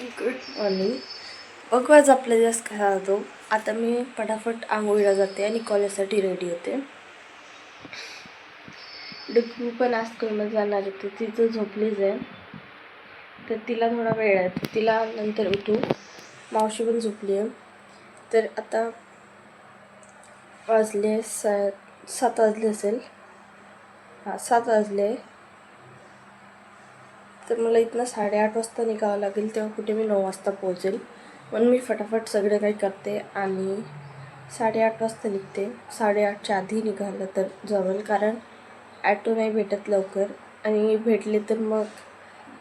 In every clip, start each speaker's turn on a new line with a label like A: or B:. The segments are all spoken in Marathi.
A: गुड मॉर्निंग बघू आज आपला दिवस कसा जातो. आता मी पटापट आंघोळीला जाते आणि कॉलेजसाठी रेडी होते. डुकू पण आज स्कूलमध्ये जाणार होते तिचं झोपलीच आहे. तर तिला थोडा वेळ आहे. तर तिला नंतर उठू. मावशी पण झोपली आहे. तर आता वाजले सा सात वाजले असेल. हां सात वाजले. तर मला इथनं साडेआठ वाजता निघावं लागेल तेव्हा कुठे मी नऊ वाजता पोहोचेल. म्हणून मी फटाफट सगळं काही करते आणि साडेआठ वाजता निघते. साडेआठच्या आधी निघालं तर जमेल कारण ॲटो नाही भेटत लवकर. आणि भेटले तर मग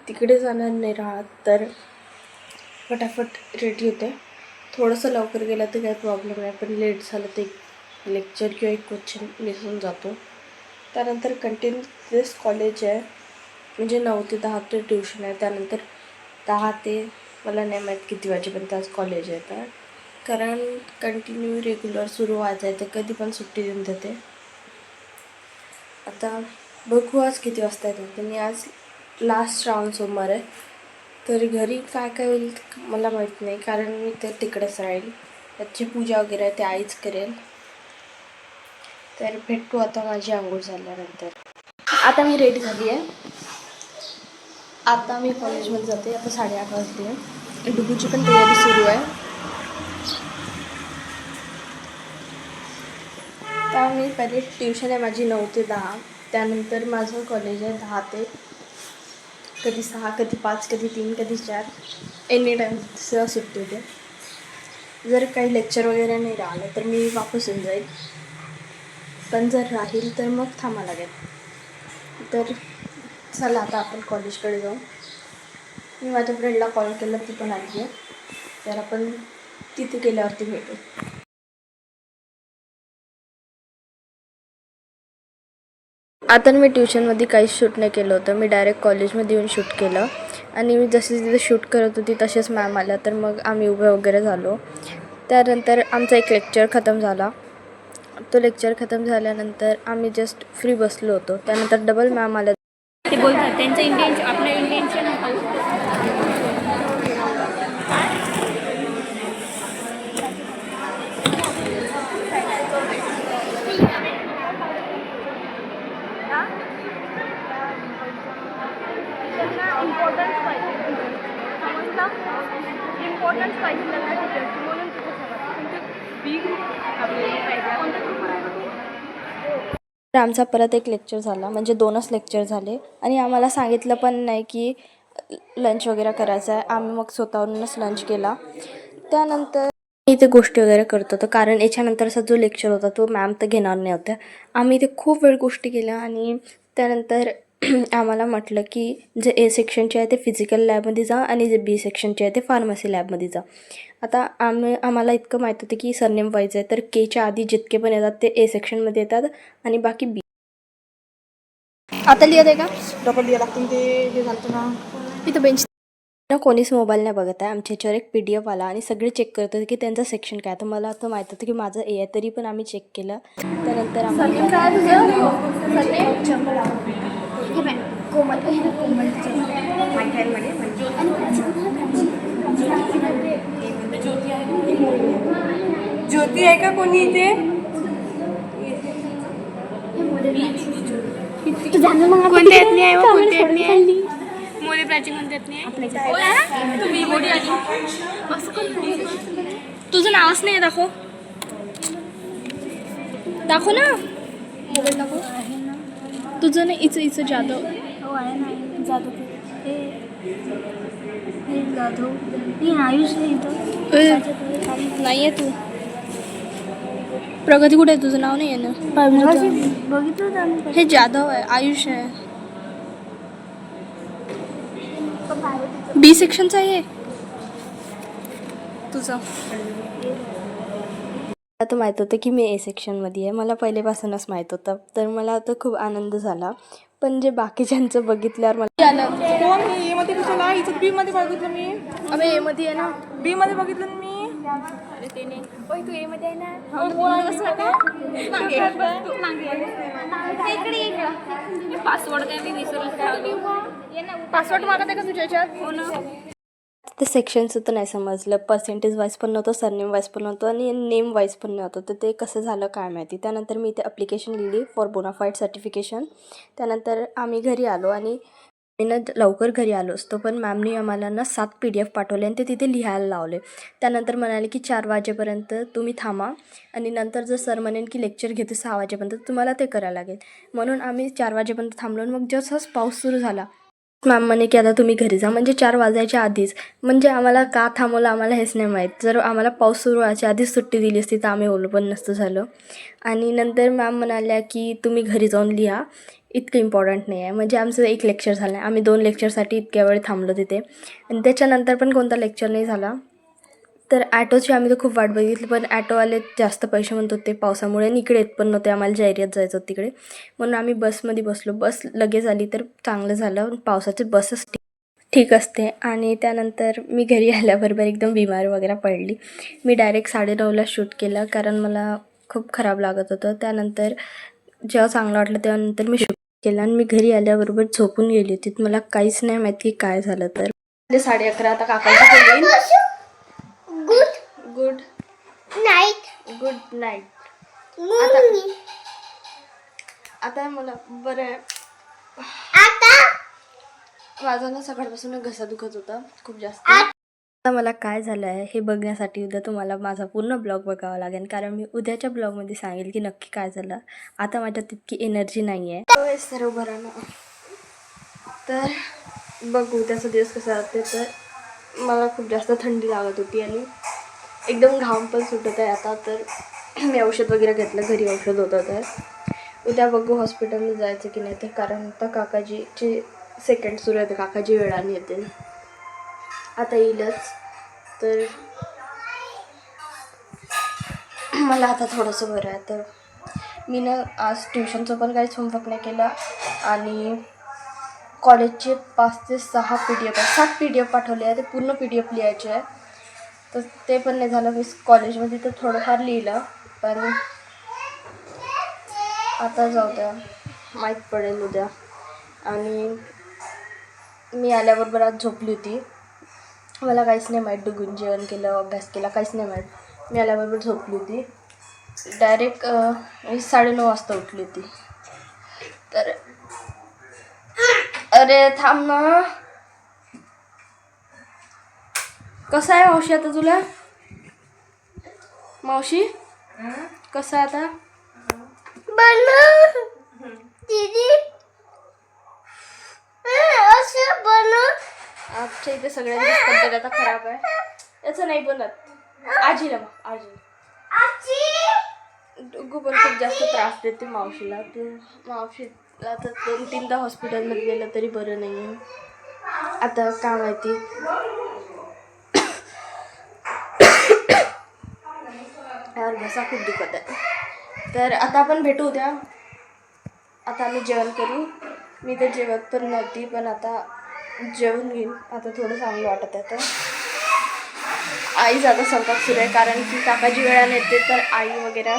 A: तिकडे जाणार नाही राहत तर फटाफट रेडी होते. थोडंसं लवकर गेलं तर काही प्रॉब्लेम नाही पण लेट झालं तर एक लेक्चर किंवा एक क्वेश्चन मिसून जातो. त्यानंतर कंटिन्युअस कॉलेज आहे. म्हणजे नऊ ते दहा ते ट्युशन आहे. त्यानंतर दहा ते मला नाही माहीत किती वाजेपर्यंत आज कॉलेज आहे तर. कारण कंटिन्यू रेग्युलर सुरू व्हायचं आहे तर कधी पण सुट्टी देऊन देते. आता बघू आज किती वाजता येतात. आणि आज लास्ट राऊंड सोमवार आहे. तर घरी काय काय होईल मला माहीत नाही. कारण मी तर तिकडेच राहील त्याची पूजा वगैरे आहे ते आईच करेल. तर भेटू आता माझी आंघोळ झाल्यानंतर. आता मी रेडी झाली आहे. आता मी कॉलेजमध्ये जाते आता साडेआठ वाजले. डुबूची पण तयारी सुरू आहे. तर मी पहिले ट्युशन आहे माझी नऊ ते दहा. त्यानंतर माझं कॉलेज आहे दहा ते कधी सहा कधी पाच कधी तीन कधी चार. एनी टाईम सहज सुट्टी होते. जर काही लेक्चर वगैरे नाही राहिलं तर मी वापस येऊन जाईल. पण जर राहील तर मग थांबा लागेल. तर चला आता आपण कॉलेजकडे जाऊ. मी माझ्या फ्रेंडला कॉल केला ती पण आली आहे. तर आपण तिथे गेल्यावरती भेटू. आता मी ट्युशनमध्ये काहीच शूट नाही केलं होतं. मी डायरेक्ट कॉलेजमध्ये येऊन शूट केलं. आणि मी जशी तिथे शूट करत होती तसेच मॅम आल्या. तर मग आम्ही उभे वगैरे झालो. त्यानंतर आमचा एक लेक्चर खतम झाला. तो लेक्चर खतम झाल्यानंतर आम्ही जस्ट फ्री बसलो होतो. त्यानंतर डबल मॅम आल्या
B: ते बोलतात त्यांचं इंटेन्शन आपलं इंटेन्शन इम्पॉर्टन्स पाहिजे इम्पॉर्टन्स पाहिजे. त्यांना म्हणून तिथे बी आपले आपल्याला पाहिजे कोणत्या ग्रुप
A: तर आमचा परत एक लेक्चर झाला. म्हणजे दोनच लेक्चर झाले. आणि आम्हाला सांगितलं पण नाही की लंच वगैरे करायचं आहे. आम्ही मग स्वतःहूनच लंच केला. त्यानंतर इथे गोष्टी वगैरे करत होतो. कारण याच्यानंतरचा जो लेक्चर होता तो मॅम तर घेणार नाही होत्या आम्ही इथे खूप वेळ गोष्टी केल्या आणि त्यानंतर आम्हाला म्हटलं की जे ए सेक्शनचे आहे ते फिजिकल लॅबमध्ये जा आणि जे बी सेक्शनचे आहे ते फार्मसी लॅबमध्ये जा. आता आम्ही आम्हाला इतकं माहीत होतं की सरनेम वाईज आहे तर केच्या आधी जितके पण येतात ते ए सेक्शनमध्ये येतात आणि बाकी बी आता लिहित आहे का?
C: डबल लिहा लागतं ते हे झालं ना.
A: इथं बेंच ना कोणीच मोबाईल नाही बघत आहे. आमच्या ह्याच्यावर एक पी डी एफ आला आणि सगळे चेक करत होते की त्यांचं सेक्शन काय. तर मला आता माहीत होतं की माझं ए आहे तरी पण आम्ही चेक केलं. त्यानंतर आम्हाला
C: ज्योती. आहे का? कोणी इथे?
B: कोणत्या येत नाही व कोणत्या येत नाही मोदी प्राचीन कोणत्या येत नाही तुम्ही मोडी आली असं करू तुझं नावच नाही दाखव. दाखव ना. तुझं नाही इचं इचं जाधव.
D: हो आहे ना जाधव हे हे जाधव. हे आयुष आहे इथं.
B: नाही आहे तू. प्रगती कुठे आहे? तुझं नाव नाही आहे ना?
D: बघितलं
B: हे जाधव आहे आयुष आहे. बी सेक्शनचं आहे तुझं.
A: आता माहीत होतं की मी ए सेक्शनमध्ये आहे. मला पहिलेपासूनच माहीत होतं. तर मला आता खूप आनंद झाला. पण जे बाकीच्यांचं बघितल्यावर मला
C: कोण मी? ए मध्ये कशाला? इथं बी मध्ये बघितलं मी.
B: अबे ए मध्ये आहे ना.
C: बी मध्ये बघितलं ना मी.
B: अरे ते नाही होय तू ए मध्ये आहे ना.
C: हो, कोण आहे?
B: पासवर्ड काय मी विसरलं पासवर्ड मागत आहे का तुझ्या याच्यात? हो ना.
A: ते सेक्शनसुद्धा नाही समजलं. पर्सेंटेज वाईज पण नव्हतं सरनेम वाईज पण नव्हतं आणि नेम वाईज पण नव्हतं. तर ते कसं झालं काय माहिती. त्यानंतर मी इथे अप्लिकेशन लिहिली फॉर बोनाफाईड सर्टिफिकेशन त्यानंतर आम्ही घरी आलो आणि मी ना लवकर घरी आलो असतो पण मॅमनी आम्हाला ना सात पी डी एफ पाठवले आणि ते तिथे लिहायला लावले. त्यानंतर म्हणाले की चार वाजेपर्यंत तुम्ही थांबा आणि नंतर जर सर म्हणेन की लेक्चर घेतो सहा वाजेपर्यंत तुम्हाला ते करायला लागेल. म्हणून आम्ही चार वाजेपर्यंत थांबलो आणि मग जसंच पाऊस सुरू झाला मॅम म्हणे की आता तुम्ही घरी जा. म्हणजे चार वाजायच्या आधीच. म्हणजे आम्हाला का थांबवलं आम्हाला हेच नाही माहीत. जर आम्हाला पाऊस सुरू व्हायच्या आधीच सुट्टी दिली असती तर आम्ही ओलं पण नसतं झालं. आणि नंतर मॅम म्हणाल्या की तुम्ही घरी जाऊन लिहा. इतकं इम्पॉर्टंट नाही आहे. म्हणजे आमचं एक लेक्चर झालं. आहे आम्ही दोन लेक्चरसाठी इतक्या वेळ थांबलो तिथे. आणि त्याच्यानंतर पण कोणता लेक्चर नाही झाला. तर ॲटोची आम्ही तर खूप वाट बघितली पण ॲटोवाले जास्त पैसे म्हणत होते पावसामुळे. आणि इकडे येत पण नव्हते आम्हाला ज्या एरियात जायचं होतं तिकडे. म्हणून आम्ही बसमध्ये बसलो. बस लगेच आली तर चांगलं झालं. पावसाची बसच ठीक असते. आणि त्यानंतर मी घरी आल्याबरोबर एकदम बिमार वगैरे पडली. मी डायरेक्ट साडेनऊला शूट केलं कारण मला खूप खराब लागत होतं. त्यानंतर जेव्हा चांगलं वाटलं त्यानंतर मी शूट केलं. आणि मी घरी आल्याबरोबर झोपून गेली होती. मला काहीच नाही माहिती काय झालं तर. म्हणजे साडे अकरा आता काकांचा
D: good night.
A: Good night.
D: Mummy.
A: आता मला बरं आहे.
D: आता
A: माझा ना सकाळपासून घसा दुखत होता खूप जास्त. आता मला काय झालं आहे हे बघण्यासाठी उद्या तुम्हाला माझा पूर्ण ब्लॉग बघावा लागेल कारण मी उद्याच्या ब्लॉगमध्ये सांगेल की नक्की काय झालं. आता माझ्यात तितकी एनर्जी नाही आहे सर्व बरं तर बघू उद्याचा दिवस कसा जाते तर मला खूप जास्त थंडी लागत होती आणि एकदम घाम पण सुटत आहे आता तर मी औषध वगैरे घेतलं घरी औषध होतं तर. उद्या बघू हॉस्पिटलला जायचं की नाही ते कारण आता काकाजीचे सेकंड सुरू आहे काकाजी वेळाने येते आता येईलच तर मला आता थोडंसं बरं आहे तर मी ना आज ट्युशनचं पण काहीच होमवर्क नाही केला आणि कॉलेजचे पाच ते सहा पी डी एफ सात पी डी एफ पाठवले आहे ते पूर्ण पी डी एफ लिहायचे आहे तर ते पण नाही झालं. मी कॉलेजमध्ये तर थोडंफार लिहिलं पण आता जाऊ द्या. माहीत पडेल उद्या. आणि मी आल्याबरोबर आज झोपली होती. मला काहीच नाही माहीत. डुगून जेवण केलं अभ्यास केला काहीच नाही माहीत. मी आल्याबरोबर झोपली होती. डायरेक्ट मी साडेनऊ वाजता उठली होती. तर अरे थांब ना. कसं आहे मावशी आता तुला? मावशी? कसं आहे आता?
D: बनव दीदी. असं बनव
A: आमच्या इथे सगळ्यांचीच तब्येत आता खराब आहे. याचं नाही बनत. आजीला मग आजी.
D: आजी.
A: डुग्गू पण खूप जास्त त्रास देते मावशीला. ते मावशीला आता दोन तीनदा हॉस्पिटलमध्ये गेलं तरी बरं नाही आहे आता का माहिती घसा खूप दुखत आहे. तर आता आपण भेटू उद्या. आता आम्ही जेवण करू. मी तर जेवत पण नव्हती पण आता जेवण घेईन. आता थोडं चांगलं वाटत आहे तर. आईचा आता स्वयंपाक सुरू आहे कारण की काकाजी वेळाने येते तर आई वगैरे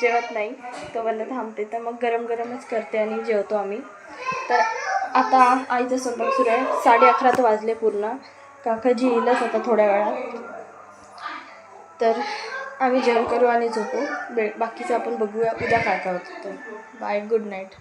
A: जेवत नाही. तोपर्यंत थांबते. तर मग गरम गरमच करते आणि जेवतो आम्ही. तर आता आईचा स्वयंपाक सुरू आहे. साडे अकरा तर वाजले पूर्ण. काकाजी येईलच आता थोड्या वेळात. तर आम्ही जेवण करू आणि झोपू. बे बाकीचं आपण बघूया उद्या काय काय होतं. Bye good night